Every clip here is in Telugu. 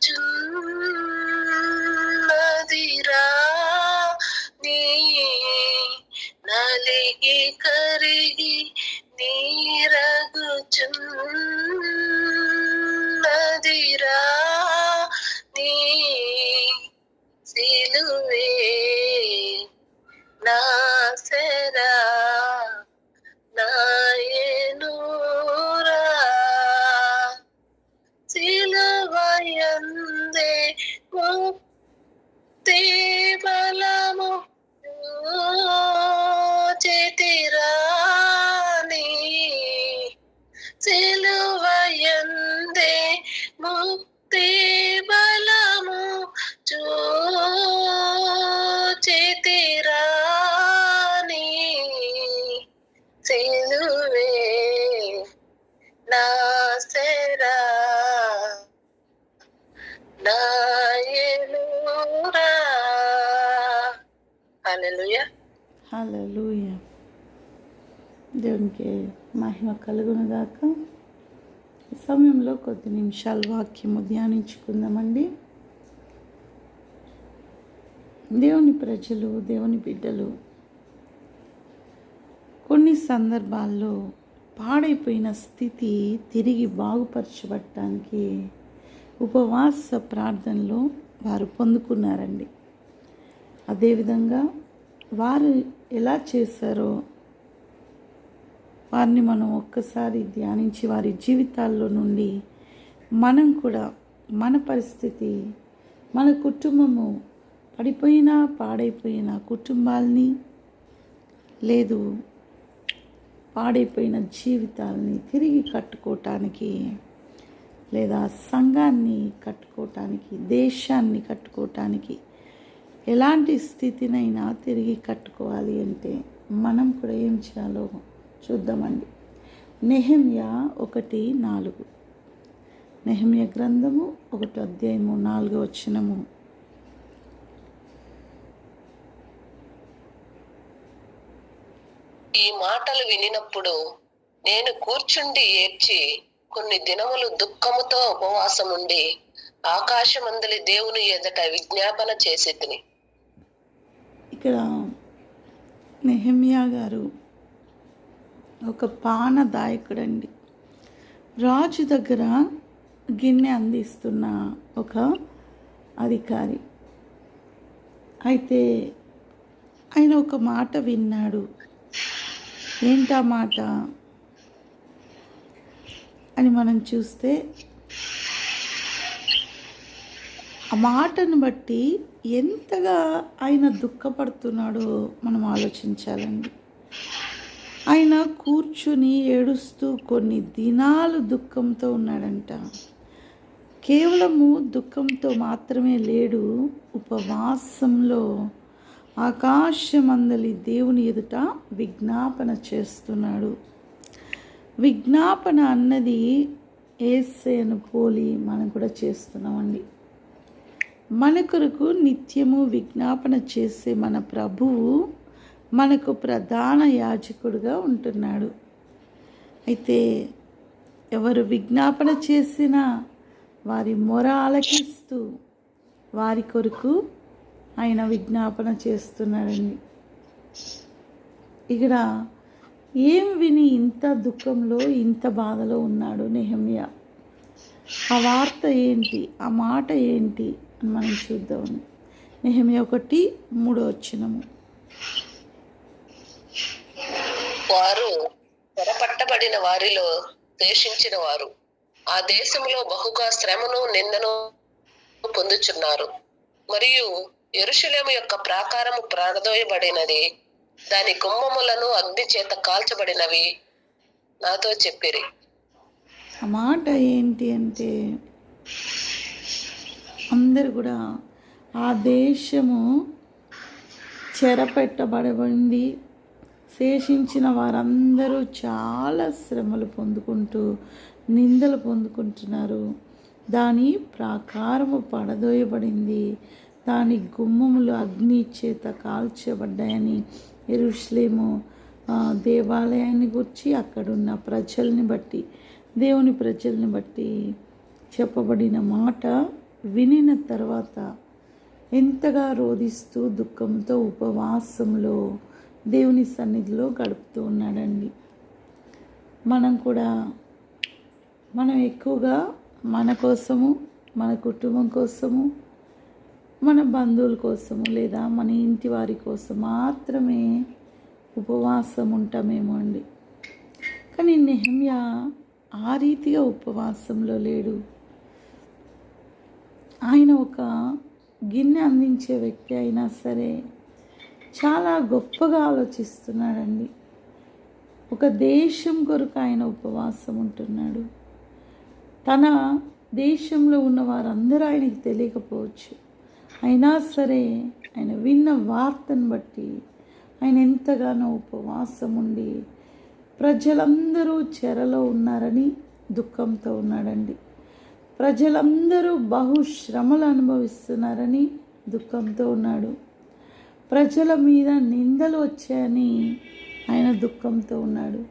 to హల్లెలూయా హల్లెలూయ దేవునికి మహిమ కలుగునుగాక. ఈ సమయంలో కొద్ది నిమిషాలు వాక్యము ధ్యానించుకుందామండి. దేవుని ప్రజలు దేవుని బిడ్డలు కొన్ని సందర్భాల్లో పాడైపోయిన స్థితి తిరిగి బాగుపరచబడటానికి ఉపవాస ప్రార్థనలో వారు పొందుకున్నారండి. అదేవిధంగా వారు ఎలా చేశారో వారిని మనం ఒక్కసారి ధ్యానించి వారి జీవితాల్లో నుండి మనం కూడా మన పరిస్థితి మన కుటుంబము పడిపోయిన పాడైపోయిన కుటుంబాల్ని లేదు పాడైపోయిన జీవితాలని తిరిగి కట్టుకోవటానికి లేదా సంఘాన్ని కట్టుకోవటానికి దేశాన్ని కట్టుకోవటానికి ఎలాంటి స్థితినైనా తిరిగి కట్టుకోవాలి అంటే మనం కూడా ఏం చేయాలో చూద్దామండి. నెహమ్య ఒకటి నాలుగు. నెహమ్య గ్రంథము ఒకటి అధ్యాయము నాలుగు వచ్చినము ఈ మాటలు వినినప్పుడు నేను కూర్చుండి ఏడ్చి కొన్ని దినములు దుఃఖముతో ఉపవాసముండి ఆకాశమందలి దేవుని ఎదుట విజ్ఞాపన చేసి తిని. ఇక్కడ నెహమ్యా గారు ఒక పానదాయకుడండి. రాజు దగ్గర గిన్నె అందిస్తున్న ఒక అధికారి. అయితే ఆయన ఒక మాట విన్నాడు. ఏంటా మాట? అని మనం చూస్తే ఆ మాటను బట్టి ఎంతగా ఆయన దుఃఖపడుతున్నాడో మనం ఆలోచించాలండి. ఆయన కూర్చుని ఏడుస్తూ కొన్ని దినాలు దుఃఖంతో ఉన్నాడంట. కేవలము దుఃఖంతో మాత్రమే లేడు ఉపవాసంలో ఆకాశమందలి దేవుని ఎదుట విజ్ఞాపన చేస్తున్నాడు. విజ్ఞాపన అన్నది ఏసేను పోలి మనం కూడా చేస్తున్నామండి. మన కొరకు నిత్యము విజ్ఞాపన చేసే మన ప్రభువు మనకు ప్రధాన యాజకుడుగా ఉంటున్నాడు. అయితే ఎవరు విజ్ఞాపన చేసినా వారి మొర ఆలకిస్తూ వారి కొరకు ఆయన విజ్ఞాపన చేస్తున్నాడండి. ఇక్కడ ఏం విని ఇంత దుఃఖంలో ఇంత బాధలో ఉన్నాడు నెహమ్య? ఆ వార్త ఏంటి? ఆ మాట ఏంటి? మనం చూద్దాం. నెహమ్య ఒకటి మూడో వచ్చినము వారు చెరపట్టబడిన వారిలో దేశించిన వారు ఆ దేశంలో బహుగా శ్రమను నిందను పొందుచున్నారు. మరియు ఎరుషులేము యొక్క ప్రాకారము ప్రారదోయబడినది దాని గుమ్మములను అగ్ని చేత కాల్చబడినవి. నాతో చెప్పిరి. ఆ మాట ఏంటి అంటే అందరు కూడా ఆ దేశము చెరపెట్టబడబడింది. శేషించిన వారందరూ చాలా శ్రమలు పొందుకుంటూ నిందలు పొందుకుంటున్నారు. దాని ప్రాకారము పడదోయబడింది. దాని గుమ్మములు అగ్ని చేత కాల్చబడ్డాయని ఎరుషులేము దేవాలయాన్ని గురించి అక్కడున్న ప్రజల్ని బట్టి దేవుని ప్రజల్ని బట్టి చెప్పబడిన మాట వినిన తర్వాత ఎంతగా రోధిస్తూ దుఃఖంతో ఉపవాసంలో దేవుని సన్నిధిలో గడుపుతూ ఉన్నాడండి. మనం కూడా మనం ఎక్కువగా మన కోసము మన కుటుంబం కోసము మన బంధువుల కోసము లేదా మన ఇంటి వారి కోసం మాత్రమే ఉపవాసం ఉంటామేమో అండి. కానీ నెహమ్య ఆ రీతిగా ఉపవాసంలో లేడు. ఆయన ఒక గిన్నె అందించే వ్యక్తి అయినా సరే చాలా గొప్పగా ఆలోచిస్తున్నాడండి. ఒక దేశం కొరకు ఆయన ఉపవాసం ఉంటున్నాడు. తన దేశంలో ఉన్న వారందరూ ఆయనకి తెలియకపోవచ్చు. అయినా సరే ఆయన విన్న వార్తను బట్టి ఆయన ఎంతగానో ఉపవాసం ఉండి ప్రజలందరూ చెరలో ఉన్నారని దుఃఖంతో ఉన్నాడండి. ప్రజలందరూ బహుశ్రమలు అనుభవిస్తున్నారని దుఃఖంతో ఉన్నాడు. ప్రజల మీద నిందలు వచ్చాయని ఆయన దుఃఖంతో ఉన్నాడు.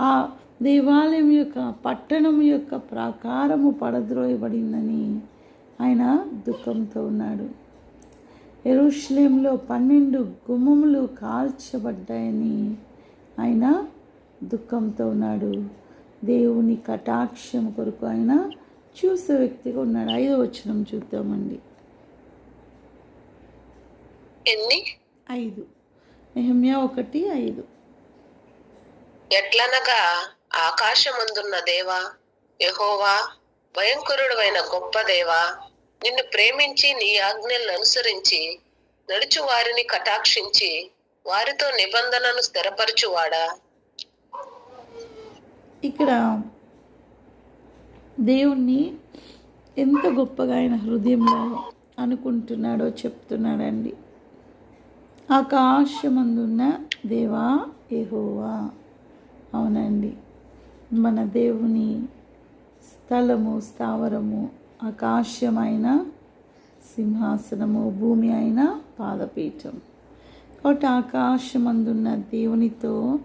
ఆ దేవాలయం యొక్క పట్టణం యొక్క ప్రాకారము పడద్రోయబడిందని ఆయన దుఃఖంతో ఉన్నాడు. ఎరుష్లేంలో పన్నెండు గుమ్మములు కాల్చబడ్డాయని ఆయన దుఃఖంతో ఉన్నాడు. దేవుని కటాక్షం కొరకు ఆయన చూసే వ్యక్తిగా ఉన్నాడు. ఐదో వచనం చూద్దామండి. ఎన్ని? ఐదు. నెహమ్యా ఒకటి ఐదు. ఎట్లనగా ఆకాశమందున్న దేవా యెహోవా భయంకరుడైన గొప్ప దేవా నిన్ను ప్రేమించి నీ ఆజ్ఞలను అనుసరించి నడుచు వారిని కటాక్షించి వారితో నిబంధనను స్థిరపరచువాడా? ఇక్కడ దేవుణ్ణి ఎంత గొప్పగా ఆయన హృదయంలో అనుకుంటున్నాడో చెప్తున్నాడండి. ఆకాశమందున్న దేవా ఎహోవా అవునండి. మన దేవుని స్థలము స్థావరము ఆకాశమైన సింహాసనము భూమి అయిన పాదపీఠం. కాబట్టి ఆకాశమందున్న దేవునితో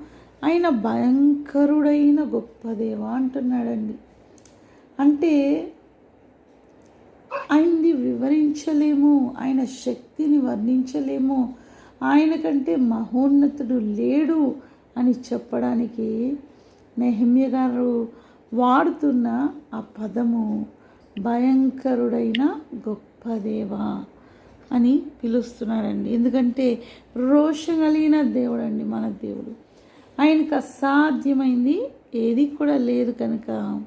ఆయన భయంకరుడైన గొప్ప దేవ అంటున్నాడండి. అంటే ఆయన్ని వివరించలేము ఆయన శక్తిని వర్ణించలేము ఆయన కంటే మహోన్నతుడు లేడు అని చెప్పడానికి నెహమ్య గారు వాడుతున్న ఆ పదము భయంకరుడైన గొప్ప దేవా అని పిలుస్తున్నారండి. ఎందుకంటే రోషం కలిగిన దేవుడు అండి మన దేవుడు. ఆయనకు అసాధ్యమైంది ఏది కూడా లేదు కనుక.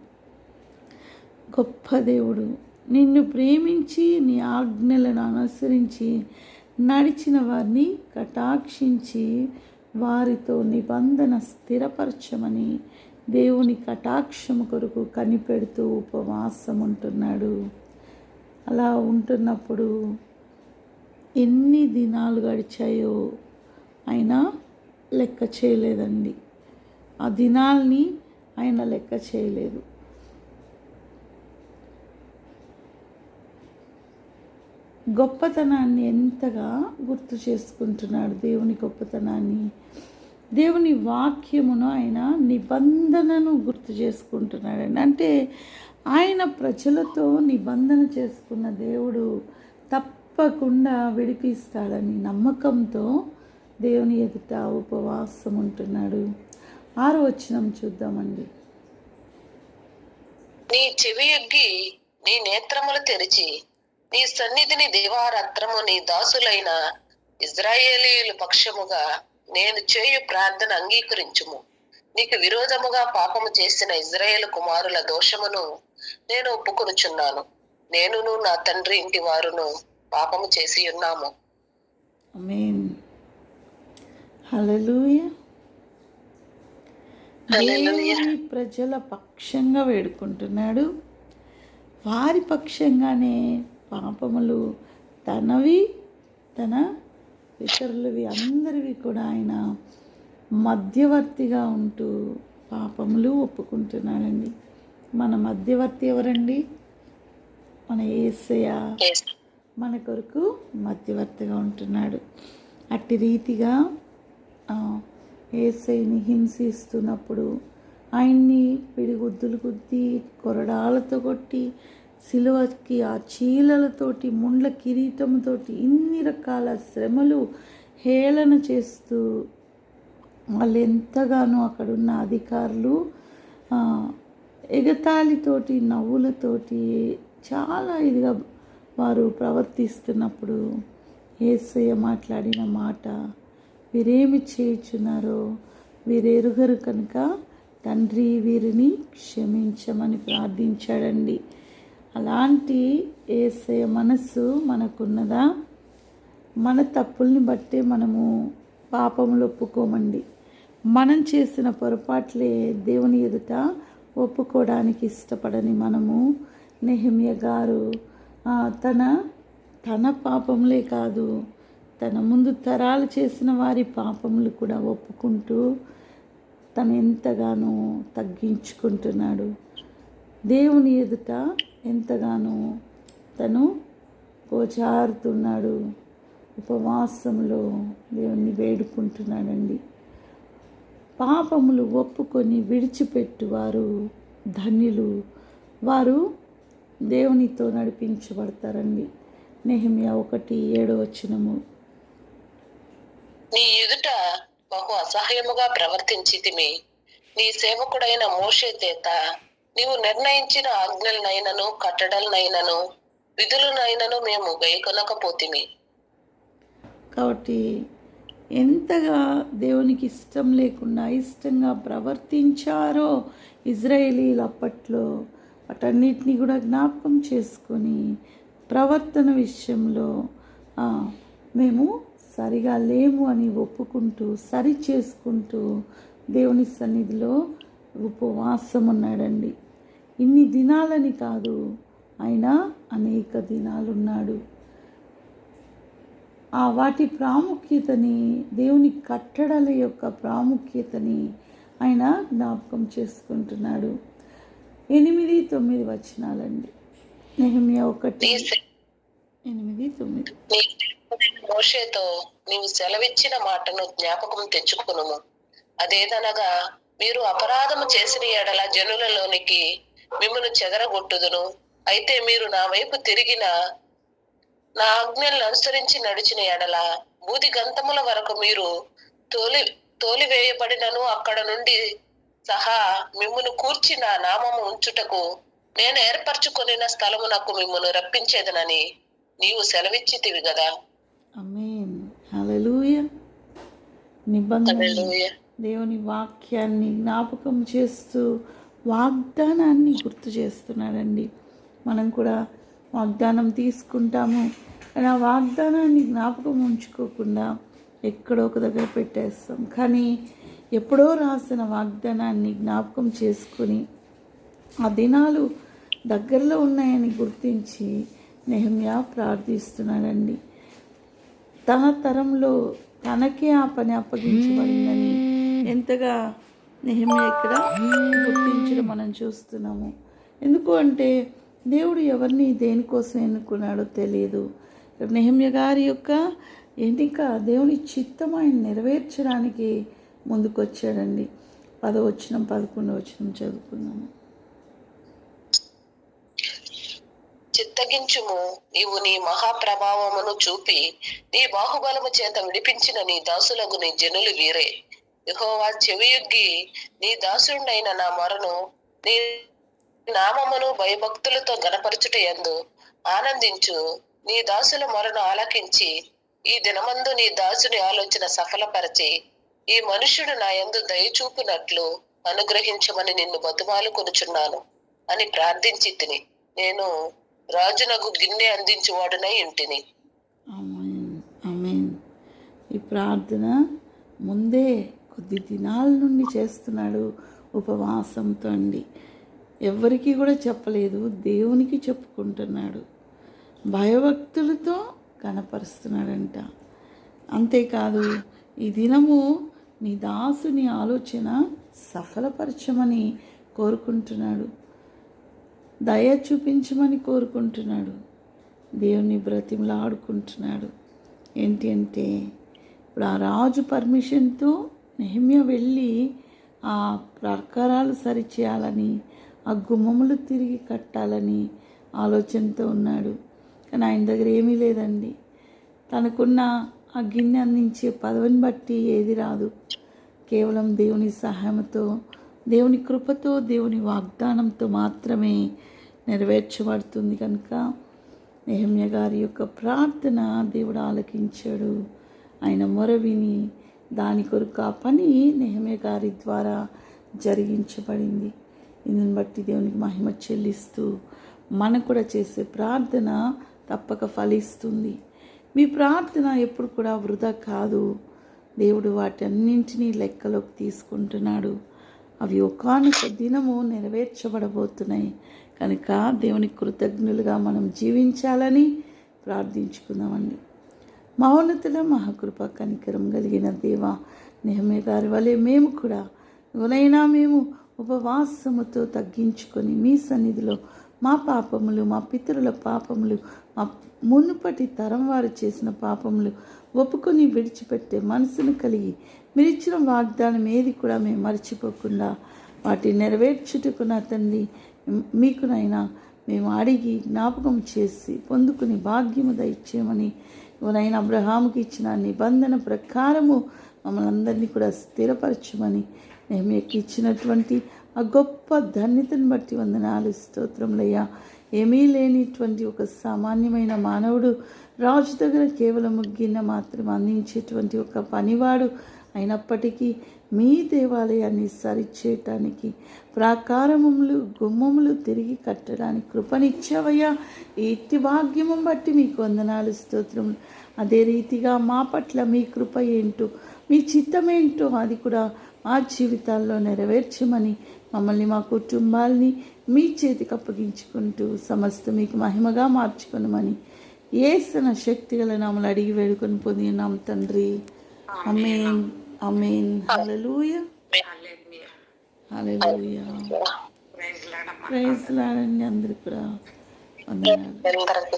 గొప్ప దేవుడు. నిన్ను ప్రేమించి నీ ఆజ్ఞలను అనుసరించి నడిచిన వారిని కటాక్షించి వారితో నిబంధన స్థిరపరచమని దేవుని కటాక్షము కొరకు కనిపెడుతూ ఉపవాసం ఉంటున్నాడు అలా ఉంటున్నప్పుడు ఎన్ని దినాలు గడిచాయో ఆయన లెక్క చేయలేదండి. ఆ దినాల్ని ఆయన లెక్క చేయలేదు. గొప్పతనాన్ని ఎంతగా గుర్తు చేసుకుంటున్నాడు దేవుని గొప్పతనాన్ని? దేవుని వాక్యమును ఆయన నిబంధనను గుర్తు చేసుకుంటున్నాడండి. అంటే ఆయన ప్రజలతో నిబంధన చేసుకున్న దేవుడు తప్పకుండా విడిపిస్తాడని నమ్మకంతో దేవుని ఎదుట ఉపవాసం ఉంటున్నాడు. ఆరో వచనం చూద్దామండి. నీ చెవి ఎగ్గి నీ నేత్రములు తెరిచి నీ సన్నిధిని దేవారాత్రము నీ దాసులైన ఇజ్రాయేలీయుల పక్షముగా నేను చేయు ప్రార్థన అంగీకరించుము. నీకు విరోధముగా పాపము చేసిన ఇజ్రాయేల్ కుమారుల దోషమును నేను ఒప్పుకొనుచున్నాను. నేనును నా తండ్రి ఇంటి వారును పాపము చేసి ఉన్నాము. ప్రజల పక్షంగా వేడుకుంటున్నాడు. వారి పక్షంగానే పాపములు తనవి తన ఇతరులవి అందరివి కూడా ఆయన మధ్యవర్తిగా ఉంటూ పాపములు ఒప్పుకుంటున్నాడండి. మన మధ్యవర్తి ఎవరండి? మన ఏసయ మన కొరకు మధ్యవర్తిగా ఉంటున్నాడు. అట్టి రీతిగా ఏసైని హింసిస్తున్నప్పుడు ఆయన్ని పిడిగుద్దులు గుద్ది కొరడాలతో కొట్టి సిలువకి ఆ చీలలతోటి ముండ్ల కిరీటంతోటి ఇన్ని రకాల శ్రమలు హేళన చేస్తూ వాళ్ళు ఎంతగానో అక్కడున్న అధికారులు ఎగతాళితోటి నవ్వులతోటి చాలా ఇదిగా వారు ప్రవర్తిస్తున్నప్పుడు ఏసయ్య మాట్లాడిన మాట వీరేమి చేయుచున్నారో వీరెరుగరు కనుక తండ్రి వీరిని క్షమించమని ప్రార్థించాడండి. అలాంటి ఏసే మనస్సు మనకున్నదా? మన తప్పుల్ని బట్టే మనము పాపములు ఒప్పుకోమండి. మనం చేసిన పొరపాట్లే దేవుని ఎదుట ఒప్పుకోవడానికి ఇష్టపడని మనము నెహమ్య గారు తన తన పాపములే కాదు తన ముందు తరాలు చేసిన వారి పాపములు కూడా ఒప్పుకుంటూ తను ఎంతగానో తగ్గించుకుంటున్నాడు. దేవుని ఎదుట ఎంతగానో తను గోచారుతున్నాడు. ఉపవాసంలో దేవుణ్ణి వేడుకుంటున్నాడండి. పాపములు ఒప్పుకొని విడిచిపెట్టువారు ధన్యులు. వారు దేవునితో నడిపించబడతారండి. నెహమియా ఒకటి ఏడో వచనము. నీ ఎదుట బహు అసహ్యముగా ప్రవర్తించితిమి. నీ సేవకుడైన మోషే చేత నీవు నిర్ణయించిన ఆజ్ఞలనైనను కట్టడలనైనను విధులనైనను మేము గైకొనకపోతిమి కాబట్టి ఎంతగా దేవునికి ఇష్టం లేకుండా ఇష్టంగా ప్రవర్తించారో ఇజ్రాయేలీలు అప్పట్లో వాటన్నిటిని కూడా జ్ఞాపకం చేసుకొని ప్రవర్తన విషయంలో మేము సరిగా లేము అని ఒప్పుకుంటూ సరి చేసుకుంటూ దేవుని సన్నిధిలో ఉపవాసం ఉన్నాడండి ఇన్ని దినాలని కాదు. ఆయన అనేక దినాలున్నాడు. ఆ వాటి ప్రాముఖ్యతని దేవుని కట్టడల యొక్క ప్రాముఖ్యతని ఆయన జ్ఞాపకం చేసుకుంటున్నాడు. ఎనిమిది తొమ్మిది వచనాలండి. నెహమ్యా ఒకటి ఎనిమిది తొమ్మిది. మోషేతో నీవు సెలవిచ్చిన మాటను జ్ఞాపకం తెచ్చుకును అదేదనగా మీరు అపరాధము చేసిన ఎడల జనులలోనికి మిమ్మను చెదరగొట్టుదును. అయితే మీరు నా వైపు తిరిగిన నా ఆజ్ఞలను అనుసరించి నడిచిన ఎడల బూది గంతముల వరకు మీరు తోలి తోలివేయబడినను అక్కడ నుండి సహా మిమ్మును కూర్చి నా నామము ఉంచుటకు నేను ఏర్పరచుకొనిన స్థలమునకు మిమ్మును రప్పించేదనని నీవు సెలవిచ్చితివి కదా నిబంధన. దేవుని వాక్యాన్ని జ్ఞాపకం చేస్తూ వాగ్దానాన్ని గుర్తు చేస్తున్నాడండి మనం కూడా వాగ్దానం తీసుకుంటాము. కానీ ఆ వాగ్దానాన్ని జ్ఞాపకం ఉంచుకోకుండా ఎక్కడో ఒక దగ్గర పెట్టేస్తాం. కానీ ఎప్పుడో రాసిన వాగ్దానాన్ని జ్ఞాపకం చేసుకుని ఆ దినాలు దగ్గరలో ఉన్నాయని గుర్తించి నెహమ్యా ప్రార్థిస్తున్నాడండి. తన తరంలో తనకే ఆ పని అప్పగించబడిందని ఎంతగా నెహమ్య ఇక్కడ గుర్తించడం మనం చూస్తున్నాము. ఎందుకు అంటే దేవుడు ఎవరిని దేనికోసం ఎన్నుకున్నాడో తెలియదు నెహమ్య గారి యొక్క ఎన్నిక దేవుని చిత్తం ఆయన నెరవేర్చడానికి ముందుకొచ్చాడండి. పదవచనం పదకొండవచనం చదువుకున్నాము చిత్తగించుము. నీవు నీ మహాప్రభావమును చూపి నీ బాహుబలము చేత విడిపించిన నీ దాసులకు నీ జనులు వీరే. యహోవా చెవియొగ్గి నీ దాసుడైన నా మొరను నీ నామమును భయభక్తులతో గణపరచుట ఎందు ఆనందించు. నీ దాసుల మొరను ఆలకించి ఈ దినమందు నీ దాసుని ఆలోచన సఫలపరచి ఈ మనుషుడు నా యందు దయచూపునట్లు అనుగ్రహించమని నిన్ను బతుమాలు కొనుచున్నాను అని ప్రార్థించి తిని నేను రాజునకు గిన్నె అందించేవాడునై ఇంటిని ఈ ప్రార్థన ముందే కొద్ది దినాల నుండి చేస్తున్నాడు ఉపవాసంతో అండి. ఎవరికి కూడా చెప్పలేదు దేవునికి చెప్పుకుంటున్నాడు. భయభక్తులతో కనపరుస్తున్నాడంట. అంతేకాదు ఈ దినము నీ దాసుని ఆలోచన సఫలపరచమని కోరుకుంటున్నాడు. దయ చూపించమని కోరుకుంటున్నాడు. దేవుని బ్రతిమలాడుకుంటున్నాడు. ఏంటి అంటే ఇప్పుడు ఆ రాజు పర్మిషన్తో నెహమ్య వెళ్ళి ఆ ప్రకారాలు సరిచేయాలని ఆ గుమ్మములు తిరిగి కట్టాలని ఆలోచనతో ఉన్నాడు. కానీ ఆయన దగ్గర ఏమీ లేదండి. తనకున్న ఆ గిన్నె అందించే పదవిని బట్టి ఏది రాదు. కేవలం దేవుని సహాయంతో దేవుని కృపతో దేవుని వాగ్దానంతో మాత్రమే నెరవేర్చబడుతుంది కనుక నెహమ్య గారి యొక్క ప్రార్థన దేవుడు ఆలకించాడు. ఆయన మొర విని దాని కొరకు ఆ పని నెహమే గారి ద్వారా జరిగించబడింది. ఇందుని బట్టి దేవునికి మహిమ చెల్లిస్తూ మనం కూడా చేసే ప్రార్థన తప్పక ఫలిస్తుంది. మీ ప్రార్థన ఎప్పుడు కూడా వృధా కాదు. దేవుడు వాటన్నింటినీ లెక్కలోకి తీసుకుంటున్నాడు. అవి ఒకనొక దినము నెరవేర్చబడబోతున్నాయి. కనుక దేవుని కృతజ్ఞులుగా మనం జీవించాలని ప్రార్థించుకుందామండి. మహోన్నతుల మహాకృప కనికరం కలిగిన దేవ నెహమే గారి వలె మేము కూడా ఎవరైనా మేము ఉపవాసముతో తగ్గించుకొని మీ సన్నిధిలో మా పాపములు మా పితరుల పాపములు మా మునుపటి తరం వారు చేసిన పాపములు ఒప్పుకొని విడిచిపెట్టే మనసును కలిగి మీరిచ్చిన వాగ్దానం ఏది కూడా మేము మర్చిపోకుండా వాటి నెరవేర్చుటకు నా తండ్రి మీకునైనా మేము అడిగి జ్ఞాపకం చేసి పొందుకుని భాగ్యము దయచేయమని ఎవరైనా అబ్రహాముకి ఇచ్చిన నిబంధన ప్రకారము మమ్మల్ని అందరినీ కూడా స్థిరపరచమని మేము ఇచ్చినటువంటి ఆ గొప్ప ధన్యతను బట్టి వందనాలు స్తోత్రములయ్యా. ఏమీ లేనిటువంటి ఒక సామాన్యమైన మానవుడు రాజు దగ్గర కేవలం గిన్నె మాత్రం అందించేటువంటి ఒక పనివాడు అయినప్పటికీ మీ దేవాలయాన్ని సరిచేయటానికి ప్రాకారములు గుమ్మములు తిరిగి కట్టడానికి కృపనిచ్చావయ్యా. ఈ ఇట్టి భాగ్యము బట్టి మీకు వందనాలు స్తోత్రములు. అదే రీతిగా మా పట్ల మీ కృప ఏంటో మీ చిత్తమేంటో అది కూడా మా జీవితాల్లో నెరవేర్చమని మమ్మల్ని మా కుటుంబాల్ని మీ చేతికి అప్పగించుకుంటూ సమస్త మీకు మహిమగా మార్చుకొనమని ఏసన శక్తి గల నామలు అడిగి వేడుకొని పొంది ఉన్నాం తండ్రి. అమేన్ అమేన్ హల్లెలూయా హల్లెలూయా ప్రైజ్ లాడండి అందరికి కూడా వందనాలు అందరికీ